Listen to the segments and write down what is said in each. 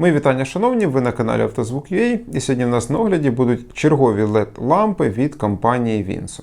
Мої вітання, шановні, ви на каналі Автозвук.ua і сьогодні в нас на огляді будуть чергові LED-лампи від компанії Vinso.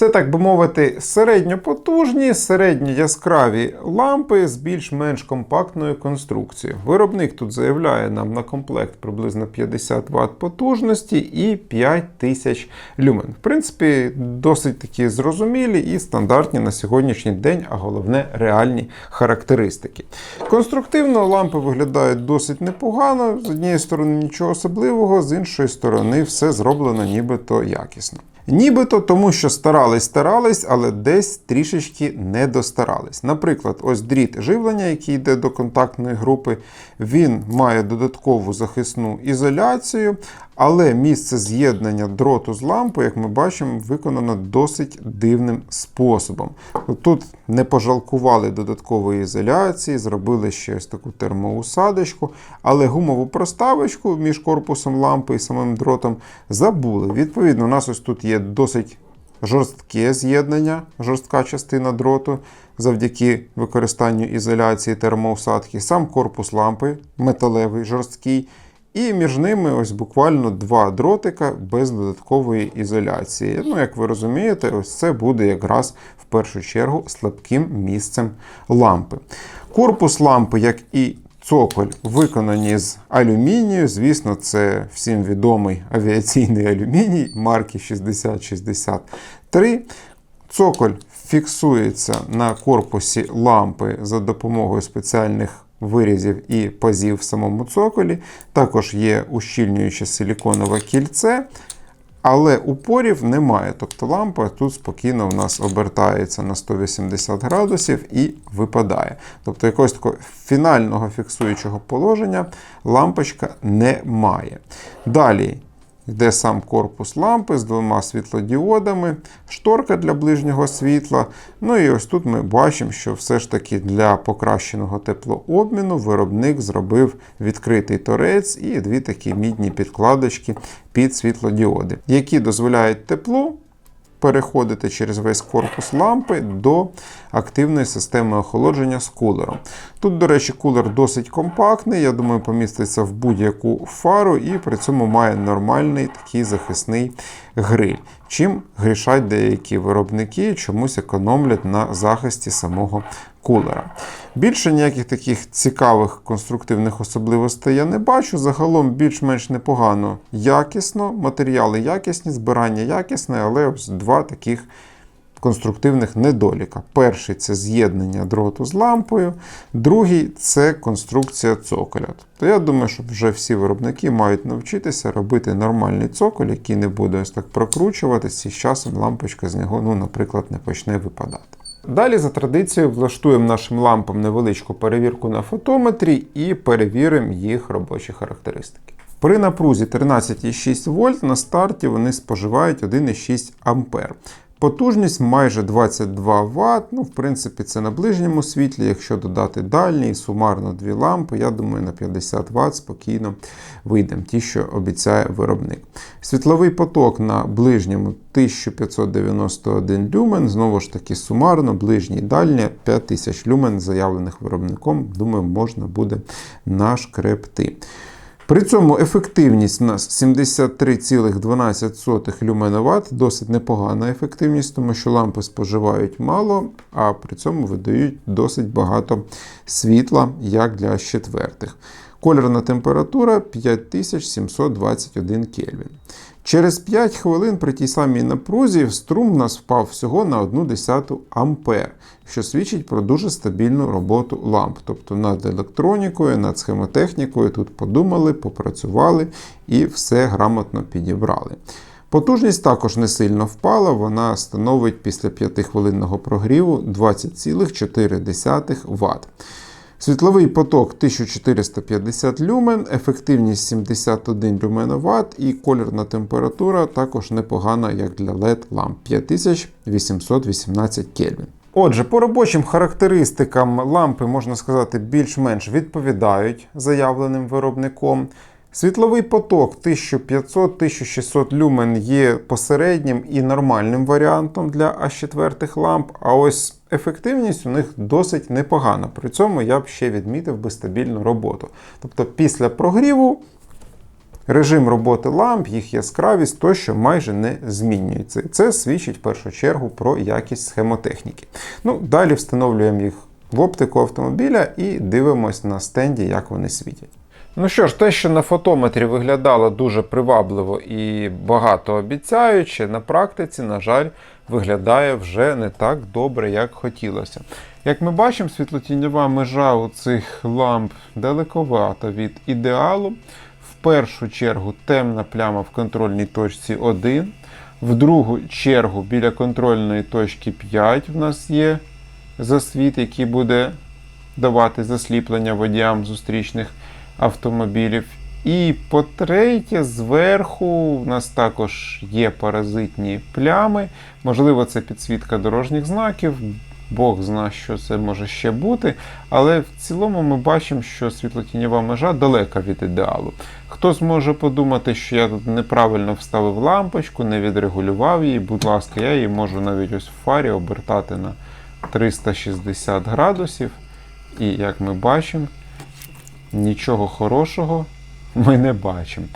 Це, так би мовити, середньопотужні, середньояскраві лампи з більш-менш компактною конструкцією. Виробник тут заявляє нам на комплект приблизно 50 Вт потужності і 5000 люмен. В принципі, досить такі зрозумілі і стандартні на сьогоднішній день, а головне реальні характеристики. Конструктивно лампи виглядають досить непогано. З однієї сторони нічого особливого, з іншої сторони, все зроблено нібито якісно. Нібито тому, що старались, старались, але десь трішечки не достарались. Наприклад, ось дріт живлення, який йде до контактної групи, він має додаткову захисну ізоляцію, але місце з'єднання дроту з лампою, як ми бачимо, виконано досить дивним способом. Тут не пожалкували додаткової ізоляції, зробили ще ось таку термоусадочку, але гумову проставочку між корпусом лампи і самим дротом забули. Відповідно, у нас ось тут є досить жорстке з'єднання, жорстка частина дроту завдяки використанню ізоляції термоусадки, сам корпус лампи металевий, жорсткий. І між ними ось буквально два дротика без додаткової ізоляції. Ну, як ви розумієте, ось це буде якраз в першу чергу слабким місцем лампи. Корпус лампи, як і цоколь, виконані з алюмінію. Звісно, це всім відомий авіаційний алюміній марки 6063. Цоколь фіксується на корпусі лампи за допомогою спеціальних вирізів і пазів в самому цоколі. Також є ущільнююче силіконове кільце. Але упорів немає, тобто лампа тут спокійно у нас обертається на 180 градусів і випадає. Тобто якогось такого фінального фіксуючого положення лампочка не має. Далі йде сам корпус лампи з двома світлодіодами, шторка для ближнього світла. Ну і ось тут ми бачимо, що все ж таки для покращеного теплообміну виробник зробив відкритий торець і дві такі мідні підкладочки під світлодіоди, які дозволяють теплу переходити через весь корпус лампи до активної системи охолодження з кулером. Тут, до речі, кулер досить компактний, я думаю, поміститься в будь-яку фару і при цьому має нормальний такий захисний гриль. Чим грішать деякі виробники, чомусь економлять на захисті самого кулера. Більше ніяких таких цікавих конструктивних особливостей я не бачу. Загалом більш-менш непогано якісно, матеріали якісні, збирання якісне, але ось два таких конструктивних недоліка. Перший це з'єднання дроту з лампою, другий це конструкція цоколя. Тобто я думаю, що вже всі виробники мають навчитися робити нормальний цоколь, який не буде ось так прокручуватися, і з часом лампочка з нього, ну, наприклад, не почне випадати. Далі, за традицією, влаштуємо нашим лампам невеличку перевірку на фотометрі і перевіримо їх робочі характеристики. При напрузі 13,6 вольт на старті вони споживають 1,6 А. Потужність майже 22 Вт. Ну, в принципі, це на ближньому світлі. Якщо додати дальній, сумарно дві лампи, я думаю, на 50 Вт спокійно вийдемо, ті, що обіцяє виробник. Світловий поток на ближньому 1591 люмен. Знову ж таки, сумарно, ближній і дальній 5000 люмен, заявлених виробником, думаю, можна буде нашкрепти. При цьому ефективність у нас 73,12 люменоват, досить непогана ефективність, тому що лампи споживають мало, а при цьому видають досить багато світла, як для четвертих. Кольорна температура 5721 Кельвін. Через 5 хвилин при тій самій напрузі струм у нас впав всього на 1,1 ампер, що свідчить про дуже стабільну роботу ламп. Тобто над електронікою, над схемотехнікою тут подумали, попрацювали і все грамотно підібрали. Потужність також не сильно впала, вона становить після 5-хвилинного прогріву 20,4 Вт. Світловий поток 1450 люмен, ефективність 71 люменоват і кольорна температура також непогана, як для LED ламп 5818 Кельвін. Отже, по робочим характеристикам лампи, можна сказати, більш-менш відповідають заявленим виробником. Світловий поток 1500-1600 люмен є посереднім і нормальним варіантом для А4 ламп. А ось ефективність у них досить непогана. При цьому я б ще відмітив би стабільну роботу. Тобто після прогріву режим роботи ламп, їх яскравість тощо майже не змінюється. Це свідчить в першу чергу про якість схемотехніки. Ну, Далі встановлюємо їх в оптику автомобіля і дивимось на стенді, як вони світять. Ну що ж, те, що на фотометрі виглядало дуже привабливо і багатообіцяюче, на практиці, на жаль, виглядає вже не так добре, як хотілося. Як ми бачимо, світлотіньова межа у цих ламп далековата від ідеалу. В першу чергу темна пляма в контрольній точці 1. В другу чергу біля контрольної точки 5 в нас є засвіт, який буде давати засліплення водіям зустрічних автомобілів. І по-третє, зверху у нас також є паразитні плями. Можливо, це підсвітка дорожніх знаків. Бог зна, що це може ще бути. Але в цілому ми бачимо, що світлотіньова межа далека від ідеалу. Хто зможе подумати, що я тут неправильно вставив лампочку, не відрегулював її, будь ласка, я її можу навіть ось в фарі обертати на 360 градусів. І як ми бачимо, нічого хорошого ми не бачимо.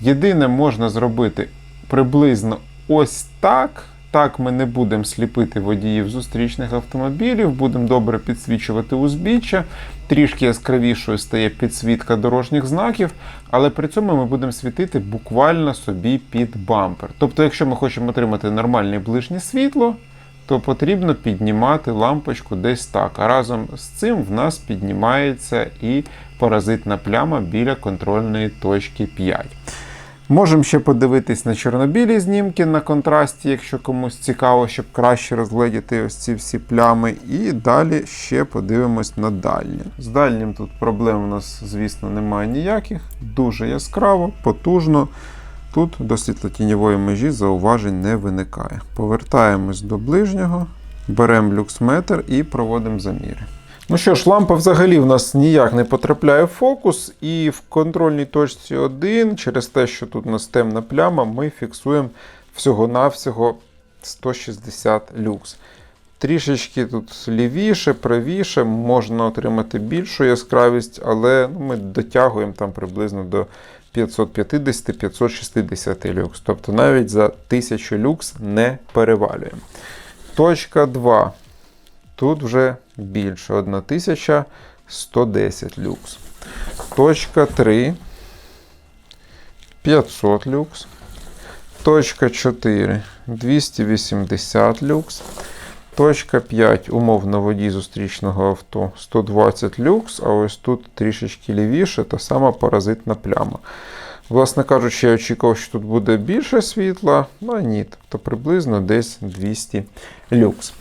Єдине можна зробити приблизно ось так. Так ми не будемо сліпити водіїв зустрічних автомобілів, будемо добре підсвічувати узбіччя, трішки яскравішою стає підсвітка дорожніх знаків, але при цьому ми будемо світити буквально собі під бампер. Тобто, якщо ми хочемо отримати нормальне ближнє світло, то потрібно піднімати лампочку десь так. А разом з цим в нас піднімається і паразитна пляма біля контрольної точки 5. Можемо ще подивитись на чорнобілі знімки на контрасті, якщо комусь цікаво, щоб краще розгледіти ось ці всі плями. І далі ще подивимось на дальнє. З дальнім тут проблем у нас, звісно, немає ніяких. Дуже яскраво, потужно. Тут до світлотіньової межі зауважень не виникає. Повертаємось до ближнього, беремо люксметр і проводимо заміри. Ну що ж, лампа взагалі в нас ніяк не потрапляє в фокус, і в контрольній точці 1, через те, що тут у нас темна пляма, ми фіксуємо всього-навсього 160 люкс. Трішечки тут лівіше, правіше, можна отримати більшу яскравість, але ну, ми дотягуємо там приблизно до 550-560 люкс. Тобто навіть за 1000 люкс не перевалюємо. Точка 2. Тут вже більше 1110 люкс. Точка 3. 500 люкс. Точка 4 280 люкс. Точка 5, умовно водій зустрічного авто 120 люкс, а ось тут трішечки лівіше та сама паразитна пляма. Власне кажучи, я очікував, що тут буде більше світла, а ні, тобто приблизно десь 200 люкс.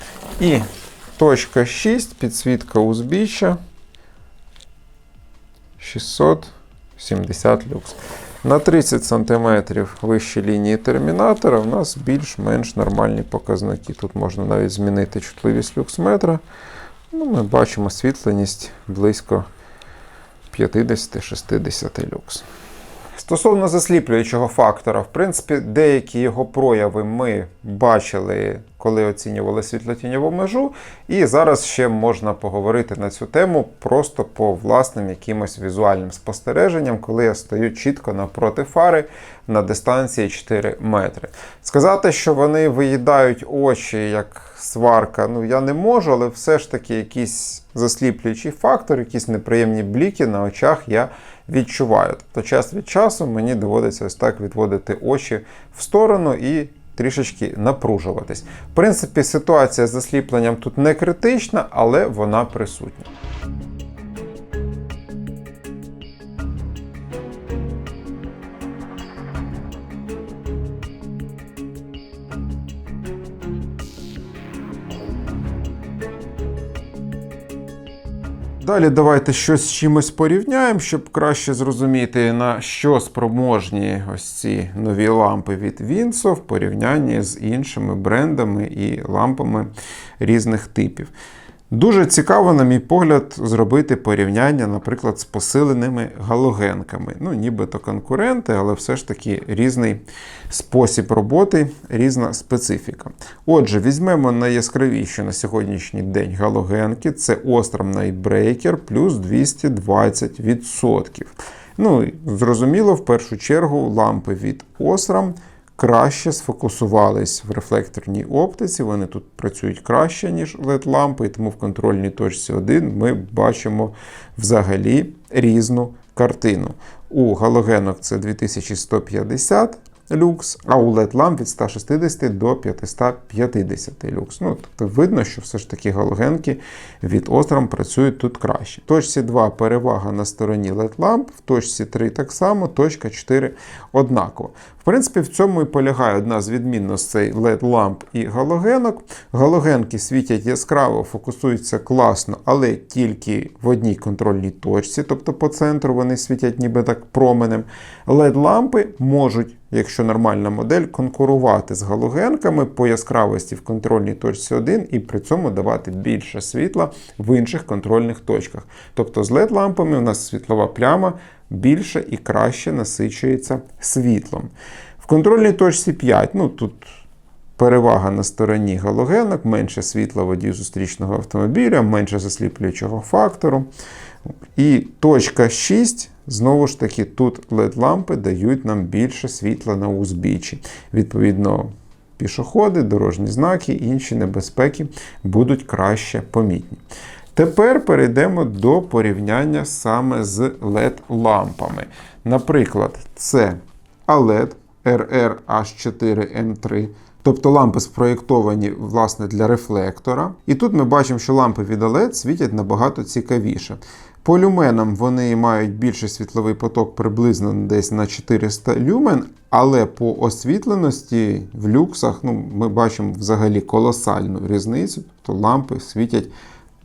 І точка 6, підсвітка узбіччя 670 люкс. На 30 см вище лінії термінатора в нас більш-менш нормальні показники. Тут можна навіть змінити чутливість люксметра. Ну, Ми бачимо світленість близько 50-60 люкс. Стосовно засліплюючого фактора, в принципі, деякі його прояви ми бачили, коли оцінювали світлотіньову межу. І зараз ще можна поговорити на цю тему просто по власним якимось візуальним спостереженням, коли я стою чітко напроти фари на дистанції 4 метри. Сказати, що вони виїдають очі як сварка, ну я не можу, але все ж таки якийсь засліплюючий фактор, якісь неприємні бліки на очах я відчуваю. Тобто час від часу мені доводиться ось так відводити очі в сторону і трішечки напружуватись. В принципі, ситуація з засліпленням тут не критична, але вона присутня. Далі давайте щось з чимось порівняємо, щоб краще зрозуміти, на що спроможні ось ці нові лампи від Вінсо в порівнянні з іншими брендами і лампами різних типів. Дуже цікаво, на мій погляд, зробити порівняння, наприклад, з посиленими галогенками. Ну, нібито конкуренти, але все ж таки різний спосіб роботи, різна специфіка. Отже, візьмемо найяскравіші на сьогоднішній день галогенки. Це Osram Nightbreaker плюс 220%. Ну, зрозуміло, в першу чергу лампи від Osram краще сфокусувались в рефлекторній оптиці. Вони тут працюють краще, ніж LED-лампи, і тому в контрольній точці 1 ми бачимо взагалі різну картину. У галогенок це 2150 люкс, а у LED ламп від 160 до 550 люкс. Ну, тобто видно, що все ж таки галогенки від Osram працюють тут краще. В точці 2 перевага на стороні LED ламп, в точці 3 так само, точка 4 однаково. В принципі, в цьому і полягає одна з відмінностей LED ламп і галогенок. Галогенки світять яскраво, фокусуються класно, але тільки в одній контрольній точці, тобто по центру вони світять ніби так променем. LED лампи можуть якщо нормальна модель, конкурувати з галогенками по яскравості в контрольній точці 1 і при цьому давати більше світла в інших контрольних точках. Тобто з LED-лампами у нас світлова пляма більше і краще насичується світлом. В контрольній точці 5, ну тут. Перевага на стороні галогенок, менше світла водію зустрічного автомобіля, менше засліплюючого фактору. І точка 6 Знову ж таки, тут LED-лампи дають нам більше світла на узбіччі. Відповідно, пішоходи, дорожні знаки, інші небезпеки будуть краще помітні. Тепер перейдемо до порівняння саме з LED-лампами. Наприклад, це ALED RRH4M3. Тобто лампи спроєктовані власне для рефлектора. І тут ми бачимо, що лампи від OLED світять набагато цікавіше. По люменам вони мають більший світловий поток приблизно десь на 400 люмен, але по освітленості в люксах ну, ми бачимо взагалі колосальну різницю, тобто лампи світять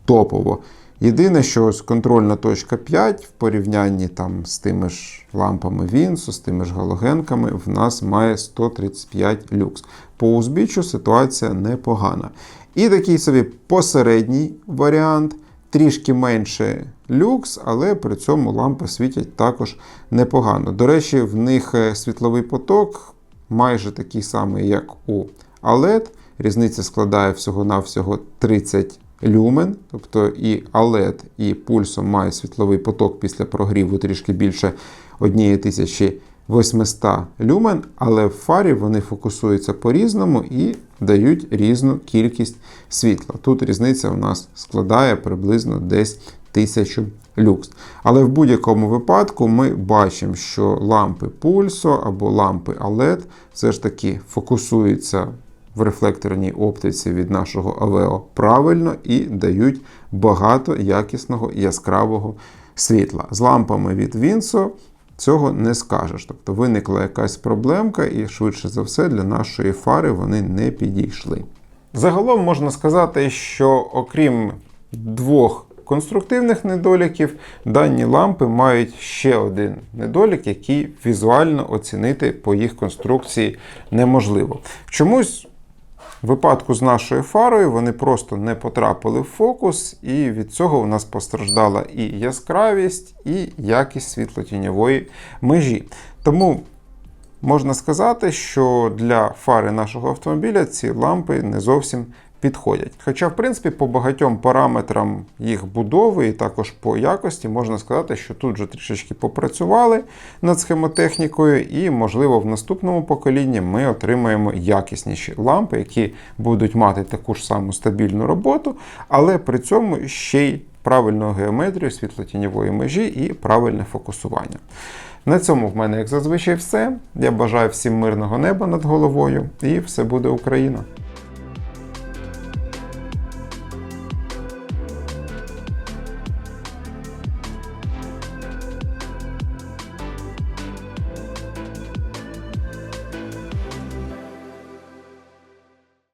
топово. Єдине, що ось контрольна точка 5 в порівнянні там з тими ж лампами Вінсу, з тими ж галогенками, в нас має 135 люкс. По узбіччю ситуація непогана. І такий собі посередній варіант трішки менше люкс, але при цьому лампи світять також непогано. До речі, в них е, світловий поток майже такий самий, як у OLED. Різниця складає всього-навсього 30 люмен, тобто і OLED, і пульсом має світловий поток після прогріву трішки більше 1800 люмен, але в фарі вони фокусуються по-різному і дають різну кількість світла. Тут різниця у нас складає приблизно десь 1000 люкс. Але в будь-якому випадку ми бачимо, що лампи пульсо або лампи LED все ж таки фокусуються в рефлекторній оптиці від нашого АВО правильно і дають багато якісного яскравого світла. З лампами від Вінсо цього не скажеш. Тобто виникла якась проблемка, і швидше за все для нашої фари вони не підійшли. Загалом можна сказати, що окрім двох конструктивних недоліків, дані лампи мають ще один недолік, який візуально оцінити по їх конструкції неможливо. Чомусь в випадку з нашою фарою вони просто не потрапили в фокус, і від цього у нас постраждала і яскравість, і якість світлотіньової межі. Тому можна сказати, що для фари нашого автомобіля ці лампи не зовсім підходять. Хоча, в принципі, по багатьом параметрам їх будови і також по якості можна сказати, що тут вже трішечки попрацювали над схемотехнікою, і, можливо, в наступному поколінні ми отримаємо якісніші лампи, які будуть мати таку ж саму стабільну роботу, але при цьому ще й правильну геометрію світлотіньової межі і правильне фокусування. На цьому в мене, як зазвичай, все. Я бажаю всім мирного неба над головою, і все буде Україна!